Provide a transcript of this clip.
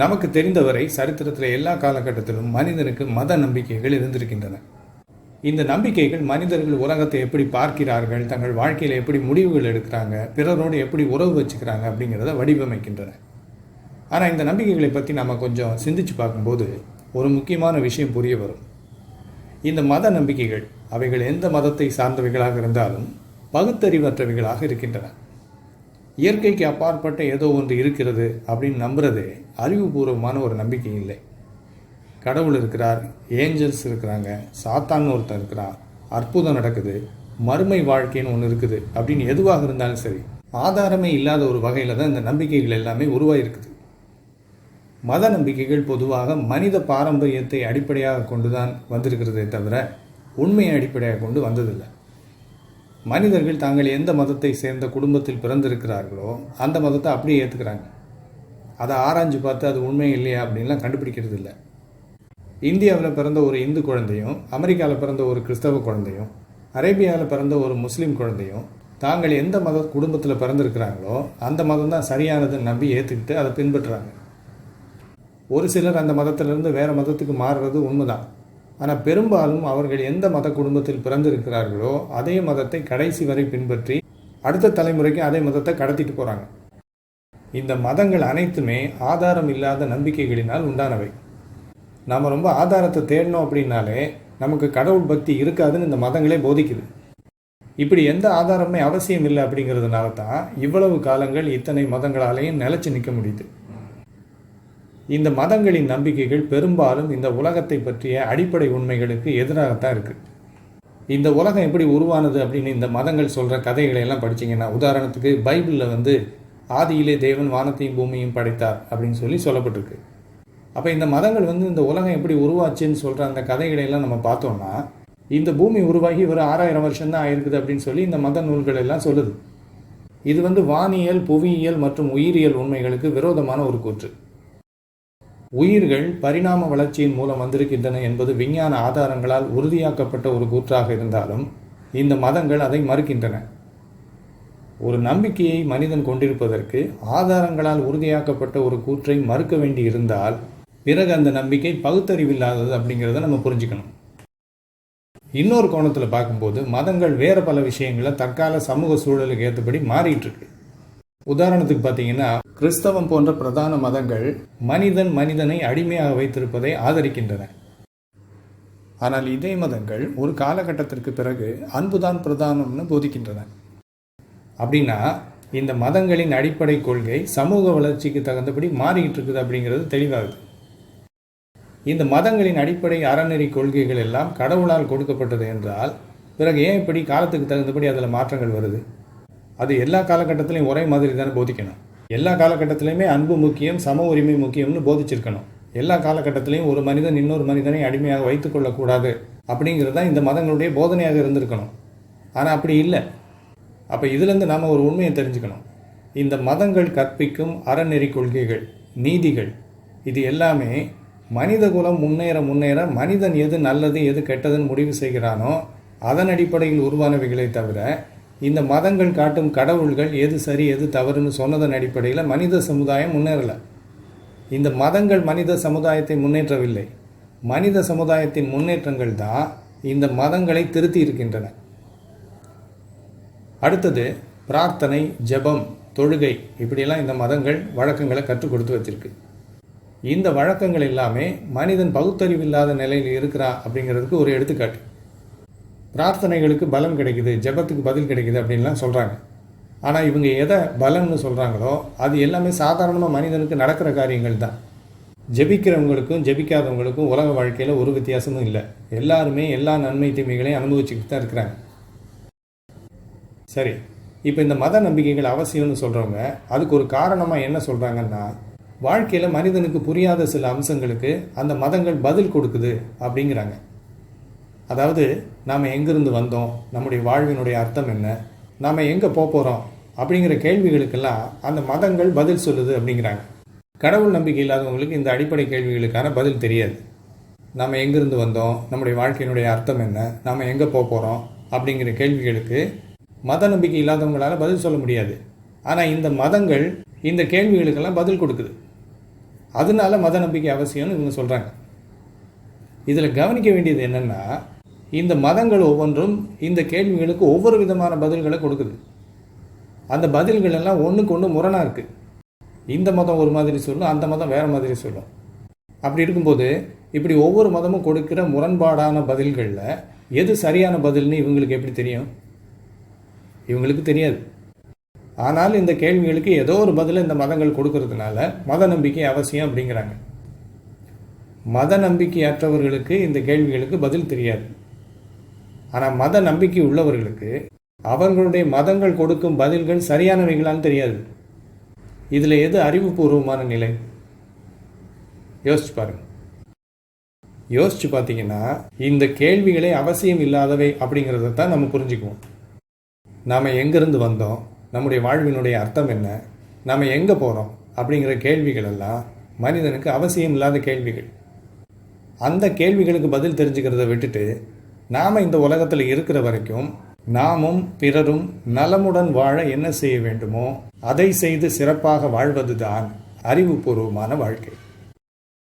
நமக்கு தெரிந்தவரை சரித்திரத்தில் எல்லா காலகட்டத்திலும் மனிதனுக்கு மத நம்பிக்கைகள் இருந்திருக்கின்றன. இந்த நம்பிக்கைகள் மனிதர்கள் உலகத்தை எப்படி பார்க்கிறார்கள் தங்கள் வாழ்க்கையில் எப்படி முடிவுகள் எடுக்கிறாங்க பிறரோடு எப்படி உறவு வச்சுக்கிறாங்க அப்படிங்கிறத வடிவமைக்கின்றன. ஆனால் இந்த நம்பிக்கைகளை பற்றி நம்ம கொஞ்சம் சிந்திச்சு பார்க்கும்போது ஒரு முக்கியமான விஷயம் புரிய வரும். இந்த மத நம்பிக்கைகள் அவைகள் எந்த மதத்தை சார்ந்தவைகளாக இருந்தாலும் பகுத்தறிவற்றவைகளாக இருக்கின்றன. இயற்கைக்கு அப்பாற்பட்ட ஏதோ ஒன்று இருக்கிறது அப்படின்னு நம்புறதே அறிவுபூர்வமான ஒரு நம்பிக்கை இல்லை. கடவுள் இருக்கிறார் ஏஞ்சல்ஸ் இருக்கிறாங்க சாத்தான்னு ஒருத்தன் இருக்கிறான் அற்புதம் நடக்குது மறுமை வாழ்க்கைன்னு ஒன்று இருக்குது அப்படின்னு எதுவாக இருந்தாலும் சரி ஆதாரமே இல்லாத ஒரு வகையில் தான் இந்த நம்பிக்கைகள் எல்லாமே உருவாயிருக்குது. மத நம்பிக்கைகள் பொதுவாக மனித பாரம்பரியத்தை அடிப்படையாக கொண்டு தான் வந்திருக்கிறதே தவிர உண்மையை அடிப்படையாக கொண்டு வந்ததில்லை. மனிதர்கள் தாங்கள் எந்த மதத்தை சேர்ந்த குடும்பத்தில் பிறந்திருக்கிறார்களோ அந்த மதத்தை அப்படியே ஏற்றுக்கிறாங்க அதை ஆராய்ஞ்சு பார்த்து அது உண்மை இல்லையா அப்படின்லாம் கண்டுபிடிக்கிறது இல்லை. இந்தியாவில் பிறந்த ஒரு இந்து குழந்தையும் அமெரிக்காவில் பிறந்த ஒரு கிறிஸ்தவ குழந்தையும் அரேபியாவில் பிறந்த ஒரு முஸ்லீம் குழந்தையும் தாங்கள் எந்த மத குடும்பத்தில் பிறந்திருக்கிறாங்களோ அந்த மதம் தான் சரியானதுன்னு நம்பி ஏற்றுக்கிட்டு அதை பின்பற்றுறாங்க. ஒரு சிலர் அந்த மதத்திலிருந்து வேறு மதத்துக்கு மாறுறது உண்மைதான். ஆனால் பெரும்பாலும் அவர்கள் எந்த மத குடும்பத்தில் பிறந்திருக்கிறார்களோ அதே மதத்தை கடைசி வரை பின்பற்றி அடுத்த தலைமுறைக்கு அதே மதத்தை கடத்திட்டு போகிறாங்க இந்த மதங்கள் அனைத்துமே ஆதாரம் இல்லாத நம்பிக்கைகளினால் உண்டானவை. நாம் ரொம்ப ஆதாரத்தை தேடணும் அப்படின்னாலே நமக்கு கடவுள் பக்தி இருக்காதுன்னு இந்த மதங்களே போதிக்குது. இப்படி எந்த ஆதாரமே அவசியம் இல்லை அப்படிங்கிறதுனால தான் இவ்வளவு காலங்கள் இத்தனை மதங்களாலேயும் நிலச்சி நிற்க முடியுது. இந்த மதங்களின் நம்பிக்கைகள் பெரும்பாலும் இந்த உலகத்தை பற்றிய அடிப்படை உண்மைகளுக்கு எதிராகத்தான் இருக்குது இந்த உலகம் எப்படி உருவானது அப்படின்னு இந்த மதங்கள் சொல்கிற கதைகளை எல்லாம் படிச்சீங்கன்னா உதாரணத்துக்கு பைபிளில் வந்து ஆதியிலே தேவன் வானத்தையும் பூமியும் படைத்தார் அப்படின்னு சொல்லி சொல்லப்பட்டிருக்கு. அப்போ இந்த மதங்கள் வந்து இந்த உலகம் எப்படி உருவாச்சுன்னு சொல்கிற அந்த கதைகளை எல்லாம் நம்ம பார்த்தோம்னா இந்த பூமி உருவாகி ஒரு ஆறாயிரம் வருஷம் தான் ஆயிருக்குது அப்படின்னு சொல்லி இந்த மத நூல்கள் எல்லாம் சொல்லுது. இது வந்து வானியல் புவியியல் மற்றும் உயிரியல் உண்மைகளுக்கு விரோதமான ஒரு கூற்று. உயிர்கள் பரிணாம வளர்ச்சியின் மூலம் வந்திருக்கின்றன என்பது விஞ்ஞான ஆதாரங்களால் உறுதியாக்கப்பட்ட ஒரு கூற்றாக இருந்தாலும் இந்த மதங்கள் அதை மறுக்கின்றன. ஒரு நம்பிக்கையை மனிதன் கொண்டிருப்பதற்கு ஆதாரங்களால் உறுதியாக்கப்பட்ட ஒரு கூற்றை மறுக்க வேண்டி இருந்தால் பிறகு அந்த நம்பிக்கை பகுத்தறிவில்லாதது அப்படிங்கிறத நம்ம புரிஞ்சுக்கணும். இன்னொரு கோணத்தில் பார்க்கும்போது மதங்கள் வேறு பல விஷயங்களை தற்கால சமூக சூழலுக்கு ஏற்றபடி மாறிட்டு இருக்கு. உதாரணத்துக்கு பார்த்தீங்கன்னா கிறிஸ்தவம் போன்ற பிரதான மதங்கள் மனிதன் மனிதனை அடிமையாக வைத்திருப்பதை ஆதரிக்கின்றன. ஆனால் இதே மதங்கள் ஒரு காலகட்டத்திற்கு பிறகு அன்புதான் பிரதானம்னு போதிக்கின்றன. அப்படின்னா இந்த மதங்களின் அடிப்படை கொள்கை சமூக வளர்ச்சிக்கு தகுந்தபடி மாறிக்கிட்டு இருக்குது அப்படிங்கிறது தெளிவாகுது. இந்த மதங்களின் அடிப்படை அறநெறி கொள்கைகள் எல்லாம் கடவுளால் கொடுக்கப்பட்டது என்றால் பிறகு ஏன் இப்படி காலத்துக்கு தகுந்தபடி அதில் மாற்றங்கள் வருது? அது எல்லா காலகட்டத்திலையும் ஒரே மாதிரி தானே போதிக்கணும். எல்லா காலகட்டத்திலையுமே அன்பு முக்கியம் சம உரிமை முக்கியம்னு போதிச்சிருக்கணும். எல்லா காலகட்டத்திலையும் ஒரு மனிதன் இன்னொரு மனிதனை அடிமையாக வைத்துக்கொள்ளக்கூடாது அப்படிங்கிறது தான் இந்த மதங்களுடைய போதனையாக இருந்திருக்கணும். ஆனால் அப்படி இல்லை. அப்போ இதுலேருந்து நாம் ஒரு உண்மையை தெரிஞ்சுக்கணும். இந்த மதங்கள் கற்பிக்கும் அறநெறி கொள்கைகள் நீதிகள் இது எல்லாமே மனித குலம் முன்னேற முன்னேற மனிதன் எது நல்லது எது கெட்டதுன்னு முடிவு செய்கிறானோ அதன் அடிப்படையில் உருவானவைகளை தவிர இந்த மதங்கள் காட்டும் கடவுள்கள் எது சரி எது தவறுன்னு சொன்னதன் அடிப்படையில் மனித சமுதாயம் முன்னேறலை. இந்த மதங்கள் மனித சமுதாயத்தை முன்னேற்றவில்லை. மனித சமுதாயத்தின் முன்னேற்றங்கள் தான் இந்த மதங்களை திருத்தி இருக்கின்றன. அடுத்தது பிரார்த்தனை ஜெபம் தொழுகை இப்படியெல்லாம் இந்த மதங்கள் வழக்கங்களை கற்றுக் கொடுத்து வச்சிருக்கு. இந்த வழக்கங்கள் எல்லாமே மனிதன் பகுத்தறிவு இல்லாத நிலையில் இருக்கிறா அப்படிங்கிறதுக்கு ஒரு எடுத்துக்காட்டு. பிரார்த்தனைகளுக்கு பலம் கிடைக்குது ஜெபத்துக்கு பதில் கிடைக்குது அப்படின்லாம் சொல்கிறாங்க ஆனால் இவங்க எதை பலன்னு சொல்கிறாங்களோ அது எல்லாமே சாதாரணமாக மனிதனுக்கு நடக்கிற காரியங்கள் தான். ஜெபிக்கிறவங்களுக்கும் ஜெபிக்காதவங்களுக்கும் உலக வாழ்க்கையில் ஒரு வித்தியாசமும் இல்லை. எல்லாருமே எல்லா நன்மை தீமைகளையும் அனுபவிச்சுக்கிட்டு தான் இருக்கிறாங்க. சரி இப்போ இந்த மத நம்பிக்கைகள் அவசியம்னு சொல்கிறவங்க அதுக்கு ஒரு காரணமாக என்ன சொல்கிறாங்கன்னா வாழ்க்கையில் மனிதனுக்கு புரியாத சில அம்சங்களுக்கு அந்த மதங்கள் பதில் கொடுக்குது அப்படிங்கிறாங்க. அதாவது நாம் எங்கிருந்து வந்தோம்? நம்முடைய வாழ்வினுடைய அர்த்தம் என்ன? நாம் எங்கே போக போகிறோம் அப்படிங்கிற கேள்விகளுக்கெல்லாம் அந்த மதங்கள் பதில் சொல்லுது அப்படிங்கிறாங்க. கடவுள் நம்பிக்கை இல்லாதவங்களுக்கு இந்த அடிப்படை கேள்விகளுக்கான பதில் தெரியாது. நாம் எங்கிருந்து வந்தோம்? நம்முடைய வாழ்க்கையினுடைய அர்த்தம் என்ன? நாம் எங்கே போக போகிறோம் அப்படிங்கிற கேள்விகளுக்கு மத நம்பிக்கை இல்லாதவங்களால் பதில் சொல்ல முடியாது. ஆனால் இந்த மதங்கள் இந்த கேள்விகளுக்கெல்லாம் பதில் கொடுக்குது. அதனால மத நம்பிக்கை அவசியம்னு இவங்க சொல்கிறாங்க இதில் கவனிக்க வேண்டியது என்னென்னா இந்த மதங்கள் ஒவ்வொன்றும் இந்த கேள்விகளுக்கு ஒவ்வொரு விதமான பதில்களை கொடுக்குது. அந்த பதில்கள் எல்லாம் ஒன்றுக்கு ஒன்று முரணாக இருக்குது இந்த மதம் ஒரு மாதிரி சொல்லும் அந்த மதம் வேறு மாதிரி சொல்லும். அப்படி இருக்கும்போது இப்படி ஒவ்வொரு மதமும் கொடுக்கிற முரண்பாடான பதில்களில் எது சரியான பதில்னு இவங்களுக்கு எப்படி தெரியும்? இவங்களுக்கு தெரியாது. ஆனால் இந்த கேள்விகளுக்கு ஏதோ ஒரு பதில் இந்த மதங்கள் கொடுக்கறதுனால மத நம்பிக்கை அவசியம் அப்படிங்கிறாங்க. மத நம்பிக்கையற்றவர்களுக்கு இந்த கேள்விகளுக்கு பதில் தெரியாது. ஆனால் மத நம்பிக்கை உள்ளவர்களுக்கு அவர்களுடைய மதங்கள் கொடுக்கும் பதில்கள் சரியானவைகளான்னு தெரியாது. இதில் எது அறிவுபூர்வமான நிலை? யோசிச்சு பாருங்க. யோசிச்சு பார்த்தீங்கன்னா இந்த கேள்விகளே அவசியம் இல்லாதவை அப்படிங்கிறத தான் நம்ம புரிஞ்சுக்குவோம். நாம் எங்கேருந்து வந்தோம்? நம்முடைய வாழ்வினுடைய அர்த்தம் என்ன? நாம் எங்கே போகிறோம் அப்படிங்கிற கேள்விகள் எல்லாம் மனிதனுக்கு அவசியம் இல்லாத கேள்விகள். அந்த கேள்விகளுக்கு பதில் தெரிஞ்சுக்கிறத விட்டுட்டு நாம் இந்த உலகத்தில் இருக்கிற வரைக்கும் நாமும் பிறரும் நலமுடன் வாழ என்ன செய்ய வேண்டுமோ அதை செய்து சிறப்பாக வாழ்வதுதான் அறிவுபூர்வமான வாழ்க்கை.